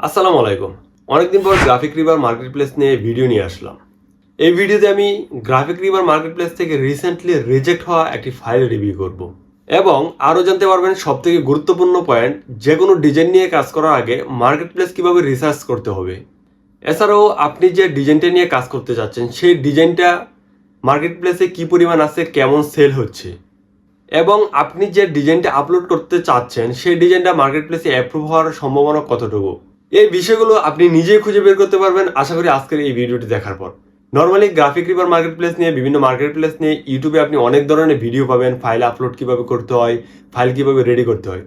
আসসালামু আলাইকুম। অনেকদিন পর গ্রাফিক রিভার মার্কেট প্লেস নিয়ে ভিডিও নিয়ে আসলাম। এই ভিডিওতে আমি গ্রাফিক রিভার মার্কেট প্লেস থেকে রিসেন্টলি রিজেক্ট হওয়া একটি ফাইল রিভিউ করব। এবং আরও জানতে পারবেন সব থেকে গুরুত্বপূর্ণ পয়েন্ট যে কোনো ডিজাইন নিয়ে কাজ করার আগে মার্কেট প্লেস কীভাবে রিসার্চ করতে হবে। এছাড়াও আপনি যে ডিজাইনটা নিয়ে কাজ করতে চাচ্ছেন, সেই ডিজাইনটা মার্কেট প্লেসে কী পরিমাণ আছে, কেমন সেল হচ্ছে? এবং আপনি যে ডিজাইনটা আপলোড করতে চাচ্ছেন, সেই ডিজাইনটা মার্কেট প্লেসে অ্যাপ্রুভ হওয়ার সম্ভাবনা কতটুকু? এই বিষয়গুলো আপনি নিজেই খুঁজে বের করতে পারবেন। আশা করি আজকের এই ভিডিওটি দেখার পর। Normally graphic river marketplace নিয়ে, বিভিন্ন মার্কেট প্লেস নিয়ে ইউটিউবে আপনি অনেক ধরনের ভিডিও পাবেন ফাইল আপলোড কীভাবে করতে হয় ফাইল কীভাবে রেডি করতে হয়।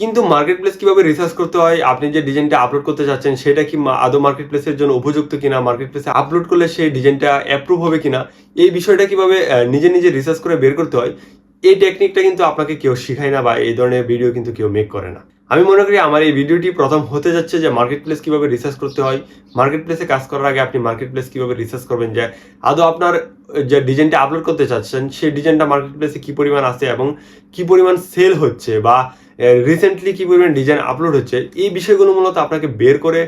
কিন্তু মার্কেট প্লেস কীভাবে রিসার্চ করতে হয়, আপনি যে ডিজাইনটা আপলোড করতে চাচ্ছেন, সেটা কি আদৌ মার্কেট প্লেসের জন্য উপযুক্ত কিনা? মার্কেট প্লেসে আপলোড করলে সেই ডিজাইনটা অ্যাপ্রুভ হবে কিনা? এই বিষয়টা কীভাবে নিজে নিজে রিসার্চ করে বের করতে হয়, এই টেকনিকটা কিন্তু আপনাকে কেউ শেখায় না বা এই ধরনের ভিডিও কিন্তু কেউ মেক করে না। আমি মনে করি আমার এই ভিডিওটি প্রথম হতে যাচ্ছে যে মার্কেট প্লেস কীভাবে রিসার্চ করতে হয়। মার্কেট প্লেসে কাজ করার আগে আপনি মার্কেট প্লেস কীভাবে রিসার্চ করবেন যে আদৌ আপনার যে ডিজাইনটা আপলোড করতে চাচ্ছেন, সেই ডিজাইনটা মার্কেট প্লেসে কি পরিমাণ আছে এবং কি পরিমাণ সেল হচ্ছে বা রিসেন্টলি কি পরিমাণ ডিজাইন আপলোড হচ্ছে, এই বিষয়গুলো মূলত আপনাকে বের করে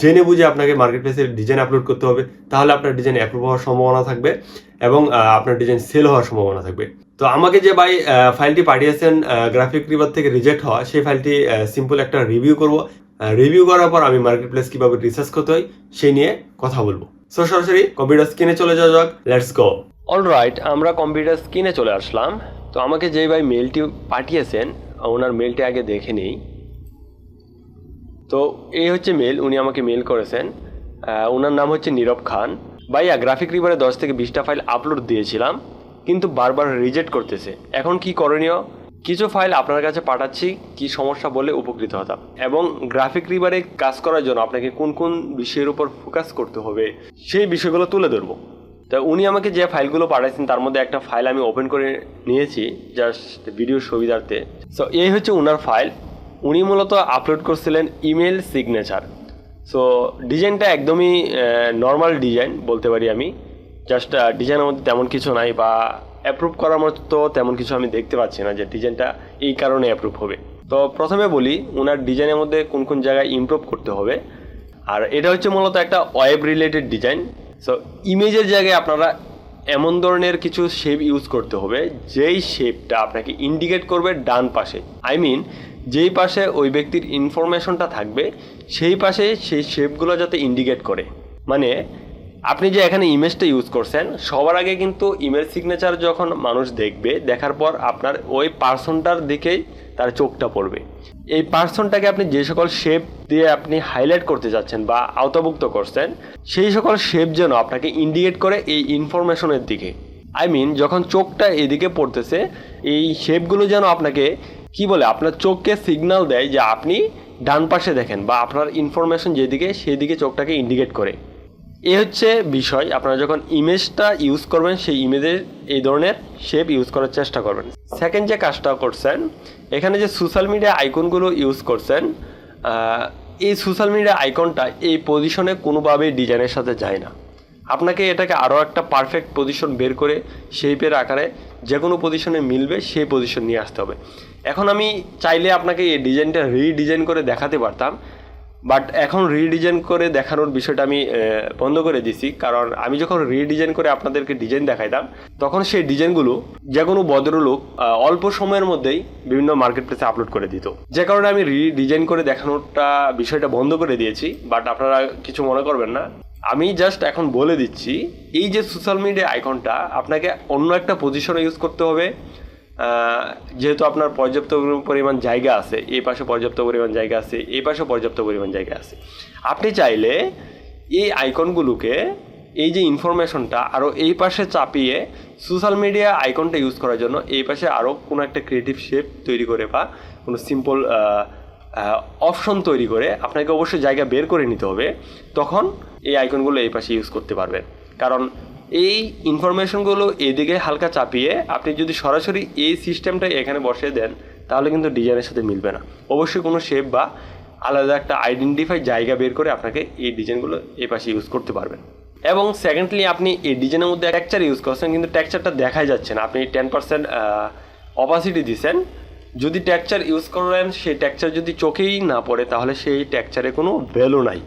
জেনে বুঝে আপনাকে মার্কেট প্লেসে ডিজাইন আপলোড করতে হবে। তাহলে আপনার ডিজাইন অ্যাপ্রুভ হওয়ার সম্ভাবনা থাকবে এবং আপনার ডিজাইন সেল হওয়ার সম্ভাবনা থাকবে। তো আমাকে যে ভাই ফাইলটি পাঠিয়েছেন গ্রাফিক রিভার থেকে রিজেক্ট হওয়া, সেই ফাইলটি সিম্পল একটা রিভিউ করব। রিভিউ করার পর আমি মার্কেট প্লেস কীভাবে রিসার্চ করতে হয় সেই নিয়ে কথা বলব। সো সরাসরি কম্পিউটার স্ক্রিনে চলে যাওয়া যাক লেটস গো অলরাইট আমরা কম্পিউটার স্ক্রিনে চলে আসলাম। তো আমাকে যে ভাই মেলটি পাঠিয়েছেন, ওনার মেলটি আগে দেখে নেই। তো এই হচ্ছে মেল উনি আমাকে মেল করেছেন। ওনার নাম হচ্ছে নীরব খান। ভাইয়া গ্রাফিক রিভারে দশ থেকে বিশটা ফাইল আপলোড দিয়েছিলাম। কিন্তু বারবার রিজেক্ট করতেছে। এখন কি করণীয়? কিছু ফাইল আপনার কাছে পাঠাচ্ছি, কি সমস্যা বলে উপকৃত হতাম। এবং গ্রাফিক রিভারে কাজ করার জন্য আপনাকে কোন কোন বিষয়ের উপর ফোকাস করতে হবে, সেই বিষয়গুলো তুলে ধরবো। তা উনি আমাকে যে ফাইলগুলো পাঠাইছেন, তার মধ্যে একটা ফাইল আমি ওপেন করে নিয়েছি জাস্ট ভিডিও সুবিধার্থে। সো এই হচ্ছে ওনার ফাইল উনি মূলত আপলোড করছিলেন ইমেল সিগনেচার সো ডিজাইনটা একদমই নর্মাল ডিজাইন বলতে পারি আমি। জাস্ট ডিজাইনের মধ্যে তেমন কিছু নাই বা অ্যাপ্রুভ করার মতো তেমন কিছু আমি দেখতে পাচ্ছি না যে ডিজাইনটা এই কারণে অ্যাপ্রুভ হবে। তো প্রথমে বলি ওনার ডিজাইনের মধ্যে কোন কোন জায়গায় ইমপ্রুভ করতে হবে। আর এটা হচ্ছে মূলত একটা ওয়েব রিলেটেড ডিজাইন সো ইমেজের জায়গায় আপনারা এমন ধরনের কিছু শেপ ইউজ করতে হবে, যেই শেপটা আপনাকে ইন্ডিকেট করবে ডান পাশে। আই মিন যেই পাশে ওই ব্যক্তির ইনফরমেশনটা থাকবে, সেই পাশে সেই শেপগুলো যাতে ইন্ডিকেট করে। মানে আপনি যে এখানে ইমেজটা ইউজ করছেন, সবার আগে কিন্তু ইমেজ সিগনেচার যখন মানুষ দেখবে, দেখার পর আপনার ওই পার্সনটার দিকেই তার চোখটা পড়বে। এই পার্সনটাকে আপনি যে সকল শেপ দিয়ে আপনি হাইলাইট করতে যাচ্ছেন বা আওতাভুক্ত করছেন, সেই সকল শেপ যেন আপনাকে ইন্ডিকেট করে এই ইনফরমেশনের দিকে। আই মিন যখন চোখটা এদিকে পড়তেছে, এই শেপগুলো যেন আপনাকে, কি বলে, আপনার চোখকে সিগন্যাল দেয় যে আপনি ডান পাশে দেখেন বা আপনার ইনফরমেশন যেদিকে, সেদিকে চোখটাকে ইন্ডিকেট করে। এ হচ্ছে বিষয়, আপনারা যখন ইমেজটা ইউজ করবেন, সেই ইমেজের এই ধরনের শেপ ইউজ করার চেষ্টা করবেন। সেকেন্ড যে কাজটা করছেন, এখানে যে সোশ্যাল মিডিয়া আইকনগুলো ইউজ করছেন এই সোশ্যাল মিডিয়া আইকনটা এই পজিশনে কোনোভাবেই ডিজাইনের সাথে যায় না। আপনাকে এটাকে আরও একটা পারফেক্ট পজিশন বের করে শেপের আকারে যে কোনো পজিশনে মিলবে, সেই পজিশন নিয়ে আসতে হবে। এখন আমি চাইলে আপনাকে এই ডিজাইনটা রিডিজাইন করে দেখাতে পারতাম। বাট এখন রিডিজাইন করে দেখানোর বিষয়টা আমি বন্ধ করে দিছি। কারণ আমি যখন রিডিজাইন করে আপনাদেরকে ডিজাইন দেখাইতাম, তখন সেই ডিজাইনগুলো যে কোনো ভদ্রলোক অল্প সময়ের মধ্যেই বিভিন্ন মার্কেট প্লেসে আপলোড করে দিত। যে কারণে আমি রিডিজাইন করে দেখানোটা বিষয়টা বন্ধ করে দিয়েছি। বাট আপনারা কিছু মনে করবেন না। আমি জাস্ট এখন বলে দিচ্ছি, এই যে সোশ্যাল মিডিয়া আইকনটা আপনাকে অন্য একটা পজিশনে ইউজ করতে হবে। যেহেতু আপনার পর্যাপ্ত পরিমাণ জায়গা আছে, এই পাশে পর্যাপ্ত পরিমাণ জায়গা আছে, এই পাশে পর্যাপ্ত পরিমাণ জায়গা আছে। আপনি চাইলে এই আইকনগুলোকে, এই যে ইনফরমেশনটা আরও এই পাশে চাপিয়ে সোশ্যাল মিডিয়া আইকনটা ইউজ করার জন্য এই পাশে আরও কোনো একটা ক্রিয়েটিভ শেপ তৈরি করে বা কোনো সিম্পল অপশন তৈরি করে আপনাকে অবশ্যই জায়গা বের করে নিতে হবে, তখন এই আইকনগুলো এই পাশে ইউজ করতে পারবেন। কারণ এই ইনফরমেশনগুলো এদিকে হালকা চাপিয়ে আপনি যদি সরাসরি এই সিস্টেমটা এখানে বসিয়ে দেন, তাহলে কিন্তু ডিজাইনের সাথে মিলবে না। অবশ্যই কোনো শেপ বা আলাদা একটা আইডেন্টিফাই জায়গা বের করে আপনাকে এই ডিজাইনগুলো এই পাশে ইউজ করতে পারবেন। এবং সেকেন্ডলি আপনি এই ডিজাইনের মধ্যে টেক্সচার ইউজ করছেন, কিন্তু টেক্সচারটা দেখাই যাচ্ছে না। আপনি টেন পার্সেন্ট অপাসিটি দিচ্ছেন যদি টেক্সচার ইউজ করেন, সেই টেক্সচার যদি চোখেই না পড়ে, তাহলে সেই টেক্সচারে কোনো ভ্যালু নাই।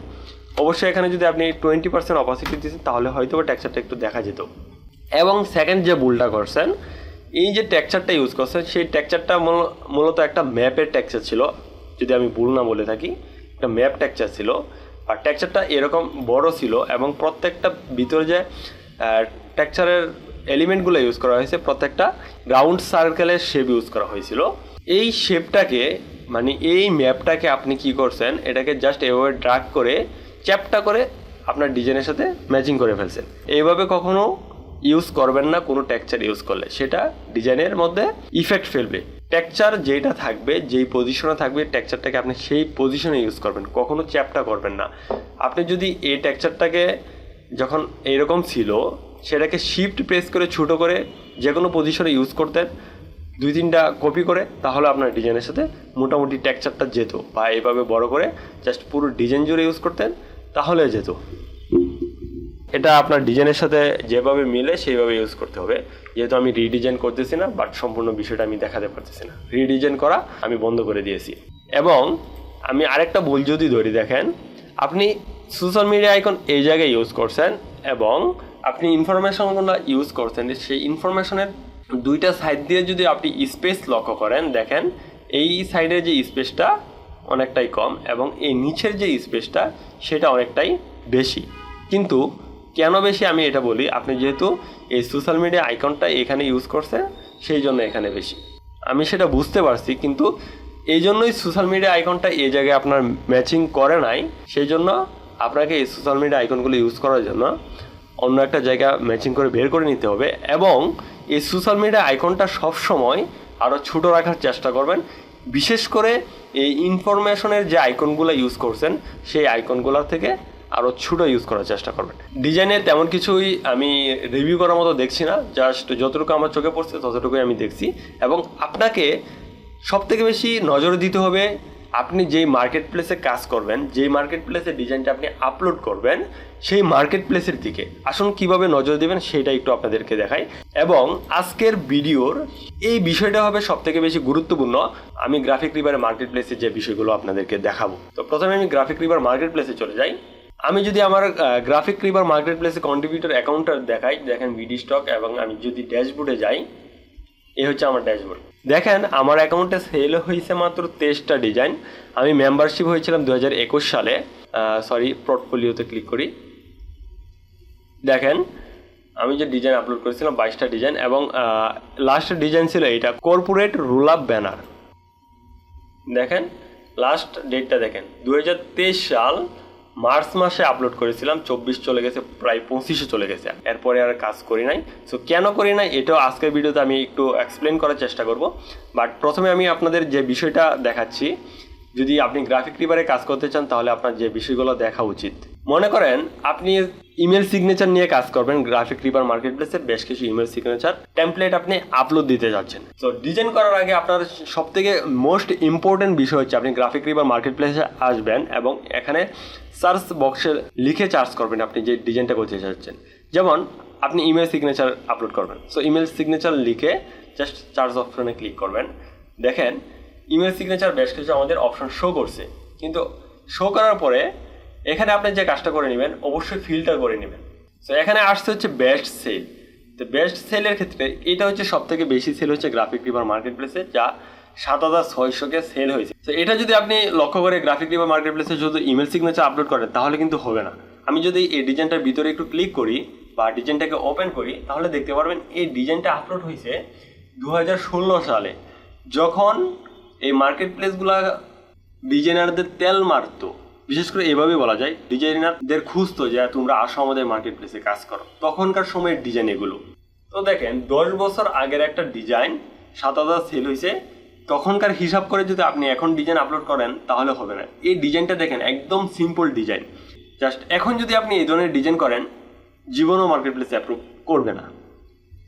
অবশ্যই এখানে যদি আপনি টোয়েন্টি পার্সেন্ট অপাসিটি দিচ্ছেন তাহলে হয়তো টেক্সচারটা একটু দেখা যেত। এবং সেকেন্ড যে ভুলটা করছেন, এই যে টেক্সচারটা ইউজ করছেন, সেই টেক্সচারটা মূলত একটা ম্যাপের টেক্সচার ছিল। যদি আমি ভুল না বলে থাকি, একটা ম্যাপ টেক্সচার ছিল। আর টেক্সচারটা এরকম বড় ছিল এবং প্রত্যেকটা ভিতরে যে টেক্সচারের এলিমেন্টগুলো ইউজ করা হয়েছে, প্রত্যেকটা রাউন্ড সার্কেলের শেপ ইউজ করা হয়েছিল। এই শেপটাকে মানে এই ম্যাপটাকে আপনি কি করছেন, এটাকে জাস্ট এভাবে ড্রাগ করে চ্যাপটা করে আপনার ডিজাইনের সাথে ম্যাচিং করে ফেলছেন। এইভাবে কখনো ইউজ করবেন না, কোনো টেক্সচার ইউজ করলে। সেটা ডিজাইনের মধ্যে ইফেক্ট ফেলবে। টেক্সচার যেটা থাকবে, যেই পজিশনে থাকবে টেক্সচারটাকে আপনি সেই পজিশনে ইউজ করবেন। কখনো চ্যাপটা করবেন না। আপনি যদি এই টেক্সচারটাকে যখন এরকম ছিল, সেটাকে শিফট প্রেস করে ছোটো করে যে কোনো পজিশনে ইউজ করতেন, দুই তিনটা কপি করে, তাহলে আপনার ডিজাইনের সাথে মোটামুটি টেক্সচারটা যেত। বা এইভাবে বড় করে জাস্ট পুরো ডিজাইন জুড়ে ইউজ করতেন। তাহলে যেত। এটা আপনার ডিজাইনের সাথে যেভাবে মিলে সেইভাবে ইউজ করতে হবে। যেহেতু আমি রিডিজাইন করতেছি না বাট সম্পূর্ণ বিষয়টা আমি দেখাতে পারতেছি না। রিডিজাইন করা আমি বন্ধ করে দিয়েছি। এবং আমি আরেকটা ভুল যদি ধরি, দেখেন, আপনি সোশ্যাল মিডিয়া আইকন এই জায়গায় ইউজ করছেন এবং আপনি ইনফরমেশনগুলো ইউজ করছেন সেই ইনফরমেশনের দুইটা সাইড দিয়ে যদি আপনি স্পেস লক্ষ্য করেন, দেখেন, এই সাইডের যে স্পেসটা অনেকটাই কম এবং এই নিচের যে স্পেসটা সেটা অনেকটাই বেশি। কিন্তু কেন বেশি আমি এটা বলি? আপনি যেহেতু এই সোশ্যাল মিডিয়া আইকনটা এখানে ইউজ করছেন, সেই জন্য এখানে বেশি। আমি সেটা বুঝতে পারছি, কিন্তু এই জন্যই সোশ্যাল মিডিয়া আইকনটা এই জায়গায় আপনার ম্যাচিং করে নাই, সেই জন্য আপনাকে এই সোশ্যাল মিডিয়া আইকনগুলো ইউজ করার জন্য অন্য একটা জায়গা ম্যাচিং করে বের করে নিতে হবে এবং এই সোশ্যাল মিডিয়া আইকনটা সবসময় আরও ছোটো রাখার চেষ্টা করবেন বিশেষ করে এই ইনফরমেশনের যে আইকনগুলো ইউজ করছেন, সেই আইকনগুলো থেকে আরও ছোটো ইউজ করার চেষ্টা করবেন। ডিজাইনে তেমন কিছুই আমি রিভিউ করার মতো দেখছি না জাস্ট যতটুকু আমার চোখে পড়ছে ততটুকুই আমি দেখছি। এবং আপনাকে সব থেকে বেশি নজর দিতে হবে আপনি যেই মার্কেট প্লেসে কাজ করবেন, যেই মার্কেট প্লেসে ডিজাইনটা আপনি আপলোড করবেন, সেই মার্কেট প্লেসের দিকে। আসুন কীভাবে নজর দেবেন সেটা একটু আপনাদেরকে দেখাই। এবং আজকের ভিডিওর এই বিষয়টা হবে সব থেকে বেশি গুরুত্বপূর্ণ। আমি গ্রাফিক রিভার মার্কেট প্লেসে যে বিষয়গুলো আপনাদেরকে দেখাবো। তো প্রথমে আমি গ্রাফিক রিভার মার্কেট প্লেসে চলে যাই। আমি যদি আমার গ্রাফিক রিভার মার্কেট প্লেসে কন্ট্রিবিউটর অ্যাকাউন্টটা দেখাই, দেখেন ভিডি স্টক এবং আমি যদি ড্যাশবোর্ডে যাই এ হচ্ছে আমার ড্যাশবোর্ড দেখেন, আমার অ্যাকাউন্টে সেল হয়েছে মাত্র তেইশটা ডিজাইন আমি মেম্বারশিপ হয়েছিলাম দু হাজার একুশ সালে। সরি পোর্টফোলিওতে ক্লিক করি। দেখেন, আমি যে ডিজাইন আপলোড করেছিলাম, বাইশটা ডিজাইন এবং লাস্ট ডিজাইন ছিল এইটা কর্পোরেট রুল আপ ব্যানার দেখেন লাস্ট ডেটটা দেখেন দু হাজার তেইশ সাল মার্চ মাসে আপলোড করেছিলাম, চব্বিশ চলে গেছে, প্রায় পঁচিশে চলে গেছে। এরপরে আর কাজ করি নাই। সো কেন করি নাই এটাও আজকের ভিডিওতে আমি একটু এক্সপ্লেন করার চেষ্টা করব। বাট প্রথমে আমি আপনাদের যে বিষয়টা দেখাচ্ছি যদি আপনি গ্রাফিক রিভারে কাজ করতে চান, তাহলে আপনার যে বিষয়গুলো দেখা উচিত। মনে করেন, আপনি ইমেল সিগনেচার নিয়ে কাজ করবেন গ্রাফিক রিভার মার্কেট প্লেসে বেশ কিছু ইমেল সিগনেচার টেমপ্লেট আপনি আপলোড দিতে যাচ্ছেন। তো ডিজাইন করার আগে আপনার সব থেকে মোস্ট ইম্পর্টেন্ট বিষয় হচ্ছে, আপনি গ্রাফিক রিভার মার্কেট প্লেসে আসবেন এবং এখানে সার্চ বক্সে লিখে চার্জ করবেন আপনি যে ডিজাইনটা করতে চাচ্ছেন যেমন, আপনি ইমেল সিগনেচার আপলোড করবেন। সো ইমেল সিগনেচার লিখে জাস্ট চার্জ অপশনে ক্লিক করবেন। দেখেন ইমেল সিগনেচার বেশ কিছু আমাদের অপশন শো করছে। কিন্তু শো করার পরে এখানে আপনি যে কাজটা করে নেবেন, অবশ্যই ফিল্টার করে নেবেন। তো এখানে আসছে হচ্ছে বেস্ট সেল তো বেস্ট সেলের ক্ষেত্রে এটা হচ্ছে সব থেকে বেশি সেল হচ্ছে গ্রাফিক রিভার মার্কেট প্লেসে যা সাত হাজার ছয়শোকে সেল হয়েছে। তো এটা যদি আপনি লক্ষ্য করে গ্রাফিক রিভার মার্কেট প্লেসে যদি ইমেল সিগনেচার আপলোড করেন, তাহলে কিন্তু হবে না। আমি যদি এই ডিজাইনটার ভিতরে একটু ক্লিক করি বা ডিজাইনটাকে ওপেন করি, তাহলে দেখতে পারবেন এই ডিজাইনটা আপলোড হয়েছে দু হাজার ষোলো সালে। যখন এই মার্কেট প্লেসগুলা ডিজাইনারদের তেল মারতো। বিশেষ করে এভাবে বলা যায় ডিজাইনারদের খুঁজতো যে তোমরা আসো আমাদের মার্কেট প্লেসে কাজ করো। তখনকার সময়ের ডিজাইন এগুলো। তো দেখেন, দশ বছর আগের একটা ডিজাইন সাত হাজার সেল হয়েছে তখনকার হিসাব করে যদি আপনি এখন ডিজাইন আপলোড করেন, তাহলে হবে না। এই ডিজাইনটা দেখেন, একদম সিম্পল ডিজাইন জাস্ট এখন যদি আপনি এই ধরনের ডিজাইন করেন, জীবনও মার্কেট প্লেসে অ্যাপ্রুভ করবে না।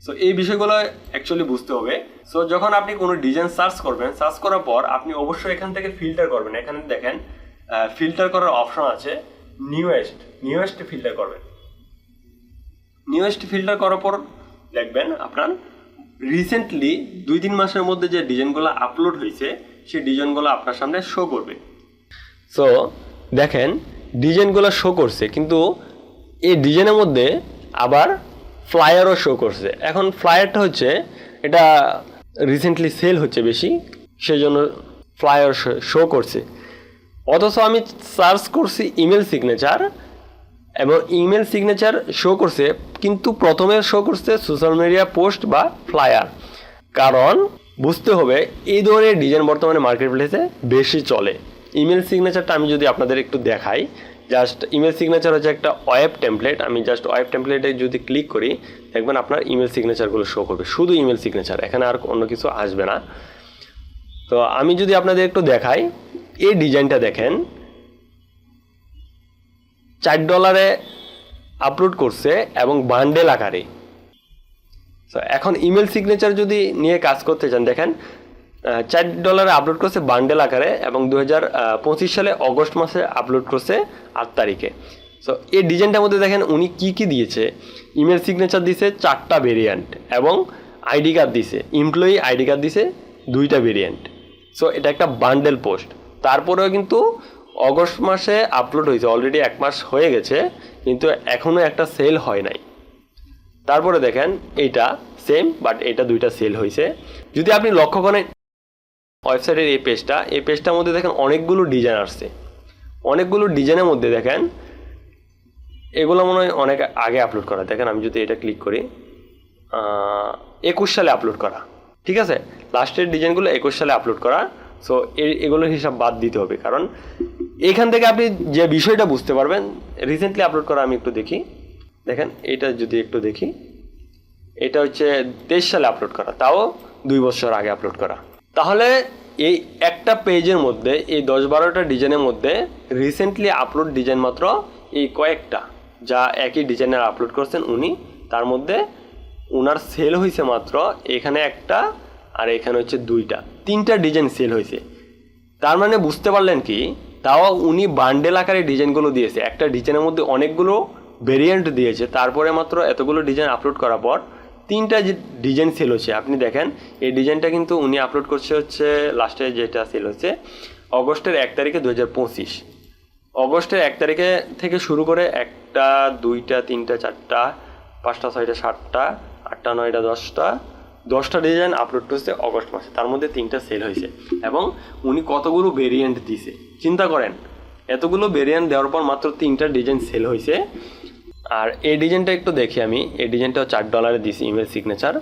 সো এই বিষয়গুলো অ্যাকচুয়ালি বুঝতে হবে। সো যখন আপনি কোনো ডিজাইন সার্চ করবেন সার্চ করার পর আপনি অবশ্যই এখান থেকে ফিল্টার করবেন। এখানে দেখেন ফিল্টার করার অপশন আছে নিউয়েস্ট নিউয়েস্ট ফিল্টার করবেন। নিউয়েস্ট ফিল্টার করার পর দেখবেন আপনার রিসেন্টলি দুই তিন মাসের মধ্যে যে ডিজাইনগুলো আপলোড হয়েছে, সেই ডিজাইনগুলো আপনার সামনে শো করবে। সো দেখেন, ডিজাইনগুলো শো করছে, কিন্তু এই ডিজাইনের মধ্যে আবার ফ্লায়ারও শো করছে। এখন ফ্লায়ারটা হচ্ছে, এটা রিসেন্টলি সেল হচ্ছে বেশি সেই জন্য ফ্লায়ার শো করছে। অথচ আমি সার্চ করছি ইমেল সিগনেচার এবং ইমেল সিগনেচার শো করছে, কিন্তু প্রথমে শো করছে সোশ্যাল মিডিয়া পোস্ট বা ফ্লায়ার কারণ বুঝতে হবে, এই ধরনের ডিজাইন বর্তমানে মার্কেট প্লেসে বেশি চলে। ইমেল সিগনেচারটা আমি যদি আপনাদের একটু দেখাই জাস্ট ইমেল সিগনেচার হচ্ছে একটা ওয়েব টেমপ্লেট আমি জাস্ট ওয়েব টেমপ্লেটে যদি ক্লিক করি, দেখবেন আপনার ইমেল সিগনেচারগুলো শো করবে। শুধু ইমেল সিগনেচার এখানে আর অন্য কিছু আসবে না। তো আমি যদি আপনাদের একটু দেখাই, এই ডিজাইনটা দেখেন। চার ডলারে আপলোড করছে এবং বান্ডেল আকারে। তো এখন ইমেল সিগনেচার যদি নিয়ে কাজ করতে চান, দেখেন চার ডলারে আপলোড করছে বান্ডেল আকারে এবং দু হাজার পঁচিশ সালে অগস্ট মাসে আপলোড করছে আট তারিখে। সো এই ডিজাইনটার মধ্যে দেখেন উনি কি কি দিয়েছে। ইমেল সিগনেচার দিছে চারটা ভেরিয়েন্ট এবং আইডি কার্ড দিছে এমপ্লয়ি আইডি কার্ড দিছে দুইটা ভেরিয়েন্ট সো এটা একটা বান্ডেল পোস্ট তারপরেও কিন্তু অগস্ট মাসে আপলোড হয়েছে। অলরেডি এক মাস হয়ে গেছে, কিন্তু এখনও একটা সেল হয় নাই। তারপরে দেখেন এইটা সেম বাট এটা দুইটা সেল হয়েছে। যদি আপনি লক্ষ্য করেন ওয়েবসাইটের এই পেজটা, এই পেজটার মধ্যে দেখেন অনেকগুলো ডিজাইন আসছে। অনেকগুলো ডিজাইনের মধ্যে দেখেন, এগুলো মনে হয় অনেক আগে আপলোড করা। দেখেন আমি যদি এটা ক্লিক করি একুশ সালে আপলোড করা। ঠিক আছে? লাস্টের ডিজাইনগুলো একুশ সালে আপলোড করা। সো এগুলোর হিসাব বাদ দিতে হবে। কারণ এখান থেকে আপনি যে বিষয়টা বুঝতে পারবেন রিসেন্টলি আপলোড করা আমি একটু দেখি। দেখেন, এটা যদি একটু দেখি, এটা হচ্ছে তেইশ সালে আপলোড করা। তাও দুই বছর আগে আপলোড করা। তাহলে এই একটা পেজের মধ্যে, এই দশ বারোটা ডিজাইনের মধ্যে রিসেন্টলি আপলোড ডিজাইন মাত্র এই কয়েকটা, যা একই ডিজাইনার আপলোড করছেন উনি। তার মধ্যে ওনার সেল হয়েছে মাত্র এখানে একটা আর এখানে হচ্ছে দুইটা। তিনটা ডিজাইন সেল হয়েছে তার মানে বুঝতে পারলেন কি? তাও উনি বান্ডেল আকারে ডিজাইনগুলো দিয়েছে। একটা ডিজাইনের মধ্যে অনেকগুলো ভেরিয়েন্ট দিয়েছে। তারপরে মাত্র এতগুলো ডিজাইন আপলোড করার পর তিনটা যে ডিজাইন সেল হচ্ছে, আপনি দেখেন, এই ডিজাইনটা কিন্তু উনি আপলোড করছে হচ্ছে লাস্টে যেটা সেল হচ্ছে, অগস্টের এক তারিখে দু হাজার পঁচিশ। অগস্টের এক তারিখে থেকে শুরু করে একটা, দুইটা, তিনটা, চারটা, পাঁচটা, ছয়টা, সাতটা, আটটা, নয়টা, দশটা দশটা ডিজাইন আপলোড করছে অগস্ট মাসে। তার মধ্যে তিনটা সেল হয়েছে। এবং উনি কতগুলো ভেরিয়েন্ট দিছে? চিন্তা করেন, এতগুলো ভেরিয়েন্ট দেওয়ার পর মাত্র তিনটা ডিজাইন সেল হয়েছে। আর এই ডিজাইনটা একটু দেখি আমি। এই ডিজাইনটাও চার ডলারে দিছি ইমেল সিগনেচার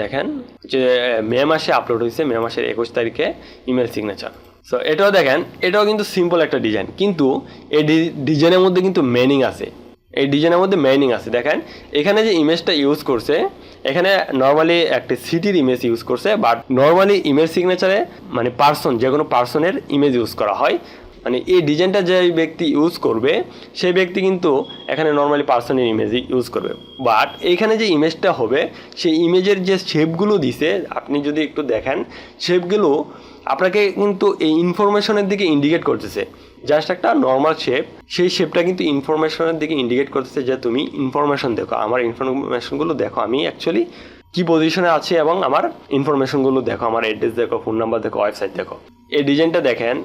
দেখেন যে, মে মাসে আপলোড হয়েছে, মে মাসের একুশ তারিখে ইমেল সিগনেচার সো এটাও দেখেন, এটাও কিন্তু সিম্পল একটা ডিজাইন কিন্তু এই ডিজাইনের মধ্যে কিন্তু মেনিং আছে। এই ডিজাইনের মধ্যে মেনিং আছে। দেখেন, এখানে যে ইমেজটা ইউজ করছে, এখানে নর্মালি একটা সিটির ইমেজ ইউজ করছে বাট নর্মালি ইমেজ সিগনেচারে মানে পার্সন যে কোনো পার্সনের ইমেজ ইউজ করা হয়। মানে এই ডিজাইনটা যে ব্যক্তি ইউজ করবে, সেই ব্যক্তি কিন্তু এখানে নর্মালি পার্সনের ইমেজ ইউজ করবে। বাট এইখানে যে ইমেজটা হবে, সেই ইমেজের যে শেপগুলো দিছে, আপনি যদি একটু দেখেন শেপগুলো আপনাকে কিন্তু এই ইনফরমেশনের দিকে ইন্ডিকেট করতেছে। জাস্ট একটা নর্মাল শেপ সেই শেপটা কিন্তু ইনফরমেশনের দিকে ইন্ডিকেট করতেছে যে তুমি ইনফরমেশন দেখো। আমার ইনফরমেশনগুলো দেখো, আমি অ্যাকচুয়ালি কি পজিশনে আছে এবং আমার ইনফরমেশনগুলো দেখো। আমার অ্যাড্রেস দেখো ফোন নাম্বার দেখো ওয়েবসাইট দেখো। এই ডিজাইনটা দেখেন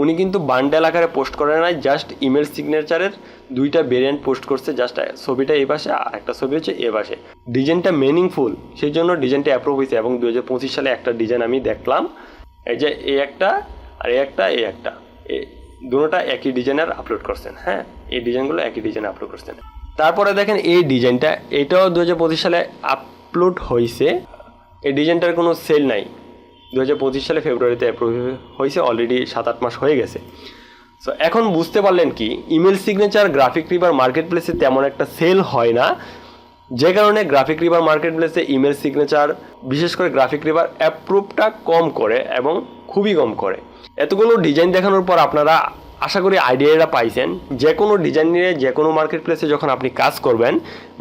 উনি কিন্তু বান্ডেল আকারে পোস্ট করে নাই জাস্ট ইমেল সিগনেচারের দুইটা ভেরিয়েন্ট পোস্ট করছে জাস্ট ছবিটা এই পাশে, আর একটা ছবি হচ্ছে এ পাশে। ডিজাইনটা মিনিংফুল সেই জন্য ডিজাইনটা অ্যাপ্রুভ হয়েছে, এবং দু হাজার পঁচিশ সালে একটা ডিজাইন আমি দেখলাম। এই যে এ একটা, আর এ একটা এ একটা। এ দুটোটা একই ডিজাইনের আপলোড করছেন হ্যাঁ? এই ডিজাইনগুলো একই ডিজাইন আপলোড করছেন। তারপরে দেখেন এই ডিজাইনটা, এটাও দু হাজার পঁচিশ সালে আপলোড হয়েছে এই ডিজাইনটার কোনো সেল নাই। দু হাজার পঁচিশ সালে ফেব্রুয়ারিতে অ্যাপ্রুভ হয়েছে অলরেডি সাত আট মাস হয়ে গেছে। সো এখন বুঝতে পারলেন কি email signature Graphic River market প্লেসে তেমন একটা সেল হয় না। যে কারণে গ্রাফিক রিভার মার্কেট প্লেসে ইমেল সিগনেচার বিশেষ করে গ্রাফিক রিভার অ্যাপ্রুভটা কম করে এবং খুবই কম করে। এতগুলো ডিজাইন দেখানোর পর আপনারা আশা করি আইডিয়াটা পাইছেন। যে কোনো ডিজাইন নিয়ে যে কোনো মার্কেট প্লেসে যখন আপনি কাজ করবেন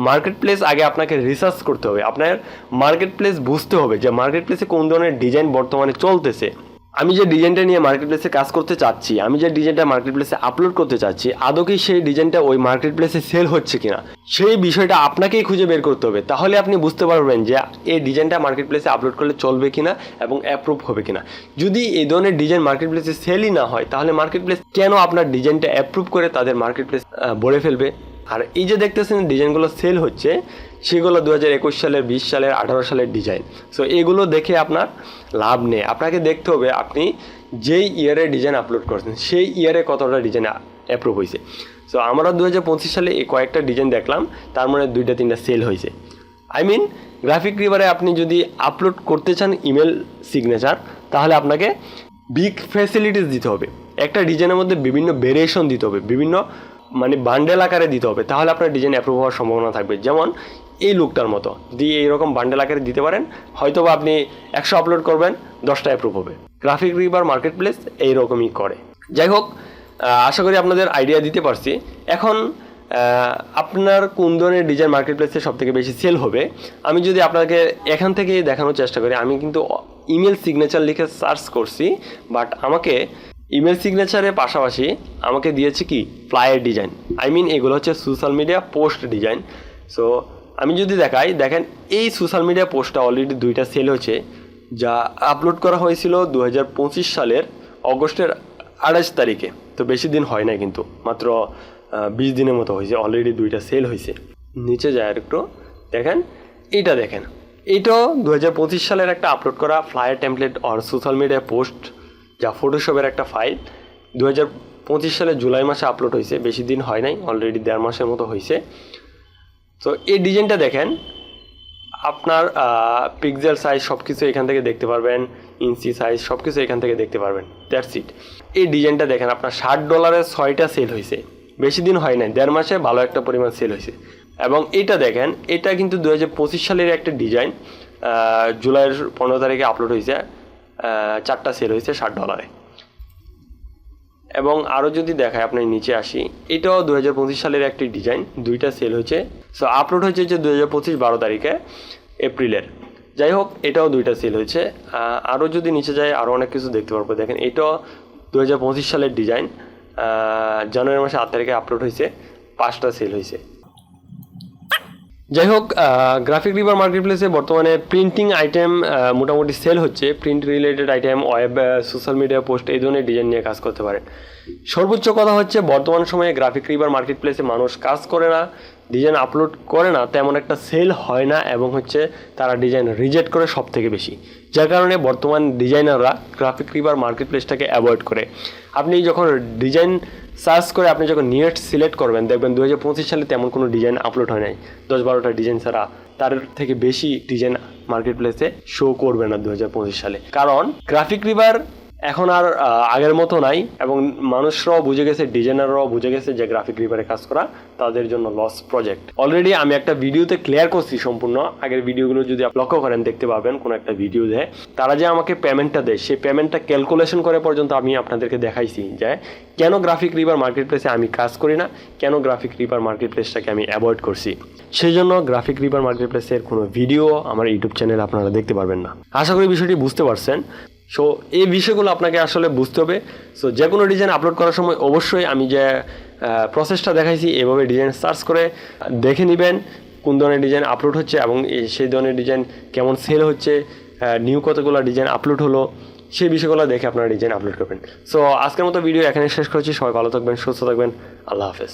মার্কেট প্লেস আগে আপনাকে রিসার্চ করতে হবে। আপনার মার্কেট প্লেস বুঝতে হবে যে মার্কেট প্লেসে কোন ধরনের ডিজাইন বর্তমানে চলতেছে। আমি যে ডিজাইনটা নিয়ে মার্কেট প্লেসে কাজ করতে চাচ্ছি, আমি যে ডিজাইনটা মার্কেট প্লেসে আপলোড করতে চাচ্ছি, আদৌ কি সেই ডিজাইনটা ওই মার্কেট প্লেসে সেল হচ্ছে কিনা? সেই বিষয়টা আপনাকেই খুঁজে বের করতে হবে। তাহলে আপনি বুঝতে পারবেন যে এই ডিজাইনটা মার্কেট প্লেসে আপলোড করলে চলবে কিনা এবং অ্যাপ্রুভ হবে কিনা। যদি এই ধরনের ডিজাইন মার্কেট প্লেসে সেলই না হয়, তাহলে মার্কেট প্লেস কেন আপনার ডিজাইনটা অ্যাপ্রুভ করে তাদের মার্কেট প্লেস বলে ফেলবে? আর এই যে দেখতেছেন ডিজাইনগুলো সেল হচ্ছে সেগুলো দু হাজার একুশ সালের, বিশ সালের, আঠারো সালের ডিজাইন সো এগুলো দেখে আপনার লাভ নেই। আপনাকে দেখতে হবে, আপনি যেই ইয়ারে ডিজাইন আপলোড করছেন, সেই ইয়ারে কতটা ডিজাইন অ্যাপ্রুভ হয়েছে। সো আমরা দু হাজার পঁচিশ সালে এই কয়েকটা ডিজাইন দেখলাম, তার মানে দুইটা, তিনটা সেল হয়েছে। আই মিন গ্রাফিক রিভারে আপনি যদি আপলোড করতে চান ইমেল সিগনেচার তাহলে আপনাকে বিগ ফ্যাসিলিটিস দিতে হবে। একটা ডিজাইনের মধ্যে বিভিন্ন ভেরিয়েশন দিতে হবে, বিভিন্ন মানে বান্ডেল আকারে দিতে হবে, তাহলে আপনার ডিজাইন অ্যাপ্রুভ হওয়ার সম্ভাবনা থাকবে। যেমন এই লুকটার মতো। যদি এইরকম বান্ডেল আকারে দিতে পারেন। হয়তো বা আপনি একশো আপলোড করবেন দশটা অ্যাপ্রুভ হবে। গ্রাফিক রিভার মার্কেট প্লেস এইরকমই করে। যাই হোক আশা করি আপনাদের আইডিয়া দিতে পারছি। এখন আপনার কোন ধরনের ডিজাইন মার্কেট প্লেসে সব থেকে বেশি সেল হবে? আমি যদি আপনাকে এখান থেকে দেখানোর চেষ্টা করি, আমি কিন্তু ইমেল সিগনেচার লিখে সার্চ করছি বাট আমাকে ইমেল সিগনেচারের পাশাপাশি আমাকে দিয়েছে কি? ফ্লায়ার ডিজাইন আই মিন এগুলো হচ্ছে social media post design so আমি যদি দেখাই, দেখেন এই সোশ্যাল মিডিয়া পোস্টটা অলরেডি দুইটা সেল হয়েছে, যা আপলোড করা হয়েছিল দু হাজার পঁচিশ সালের অগস্টের আঠাশ তারিখে। তো বেশি দিন হয় না কিন্তু, মাত্র বিশ দিনের মতো হয়েছে অলরেডি দুইটা সেল হয়েছে। নিচে যায় আর একটু দেখেন, এইটা দেখেন। এইটাও দু হাজার পঁচিশ সালের একটা আপলোড করা flyer template or social media post যা ফটোশপের একটা ফাইল দু সালে জুলাই মাসে আপলোড হয়েছে, বেশি দিন হয় নাই অলরেডি দেড় মাসের মতো হয়েছে। তো এই ডিজাইনটা দেখেন। আপনার পিক্সেল সাইজ সব কিছু এখান থেকে দেখতে পারবেন ইঞ্চি সাইজ সব কিছু এখান থেকে দেখতে পারবেন। দ্যাটস ইট এই ডিজাইনটা দেখেন, আপনার ষাট ডলারের ছয়টা সেল হয়েছে। বেশি দিন হয় নাই, দেড় মাসে ভালো একটা পরিমাণ সেল হয়েছে। এবং এটা দেখেন, এটা কিন্তু দু হাজার পঁচিশ সালের একটা ডিজাইন জুলাইয়ের পনেরো তারিখে আপলোড হয়েছে চারটা সেল হয়েছে ষাট ডলারে এবং আরও যদি দেখায় আপনার নিচে আসি, এটাও দু হাজার পঁচিশ সালের একটি ডিজাইন, দুইটা সেল হয়েছে। সো আপলোড হয়েছে যে দু হাজার পঁচিশ বারো তারিখে, এপ্রিলের। যাই হোক, এটাও দুইটা সেল হয়েছে। আরও যদি নিচে যায় আরও অনেক কিছু দেখতে পারব। দেখেন, এটাও দু হাজার পঁচিশ সালের ডিজাইন। জানুয়ারি মাসে আট তারিখে আপলোড হয়েছে, পাঁচটা সেল হয়েছে। যাই হোক গ্রাফিক রিভার মার্কেট প্লেসে বর্তমানে প্রিন্টিং আইটেম মোটামুটি সেল হচ্ছে। Print related item web social media post এই ধরনের ডিজাইন নিয়ে কাজ করতে পারে। সর্বোচ্চ কথা হচ্ছে, বর্তমান সময়ে গ্রাফিক রিভার মার্কেট প্লেসে মানুষ কাজ করে না। ডিজাইন আপলোড করে না, তেমন একটা সেল হয় না এবং হচ্ছে তারা ডিজাইন রিজেক্ট করে সব থেকে বেশি। যার কারণে বর্তমান ডিজাইনাররা গ্রাফিক রিভার মার্কেট প্লেসটাকে অ্যাভয়েড করে। আপনি যখন ডিজাইন সার্চ করে আপনি যখন নিয়েট সিলেক্ট করবেন, দেখবেন দু হাজার পঁচিশ সালে তেমন কোনো ডিজাইন আপলোড হয় নাই। দশ বারোটা ডিজাইন ছাড়া তার থেকে বেশি ডিজাইন মার্কেট প্লেসে শো করবে না দু হাজার পঁচিশ সালে। কারণ গ্রাফিক রিভার এখন আর আগের মতো নাই এবং মানুষরাও বুঝে গেছে, ডিজাইনাররাও বুঝে গেছে যে গ্রাফিক রিভারে কাজ করা তাদের জন্য লস প্রজেক্ট অলরেডি আমি একটা ভিডিওতে ক্লিয়ার করছি সম্পূর্ণ। আগের ভিডিওগুলো যদি লক্ষ্য করেন, দেখতে পাবেন কোনো একটা ভিডিও দেয় তারা যে আমাকে পেমেন্টটা দেয়, সেই পেমেন্টটা ক্যালকুলেশন করে পর্যন্ত আমি আপনাদেরকে দেখাইছি যে, কেন গ্রাফিক রিভার মার্কেট প্লেসে আমি কাজ করি না? কেন গ্রাফিক রিভার মার্কেট প্লেসটাকে আমি অ্যাভয়েড করছি? সেই জন্য গ্রাফিক রিভার মার্কেট প্লেসের কোনো ভিডিও আমার ইউটিউব চ্যানেলে আপনারা দেখতে পারবেন না। আশা করি বিষয়টি বুঝতে পারছেন। সো এই বিষয়গুলো আপনাকে আসলে বুঝতে হবে। সো যে কোনো ডিজাইন আপলোড করার সময় অবশ্যই আমি যে প্রসেসটা দেখাইছি, এভাবে ডিজাইন সার্চ করে দেখে নেবেন কোন ধরনের ডিজাইন আপলোড হচ্ছে এবং সেই ধরনের ডিজাইন কেমন সেল হচ্ছে নিউ কতগুলো ডিজাইন আপলোড হলো, সেই বিষয়গুলো দেখে আপনারা ডিজাইন আপলোড করবেন। সো আজকের মতো ভিডিও এখানে শেষ করছি। সবাই ভালো থাকবেন, সুস্থ থাকবেন। আল্লাহ হাফেজ।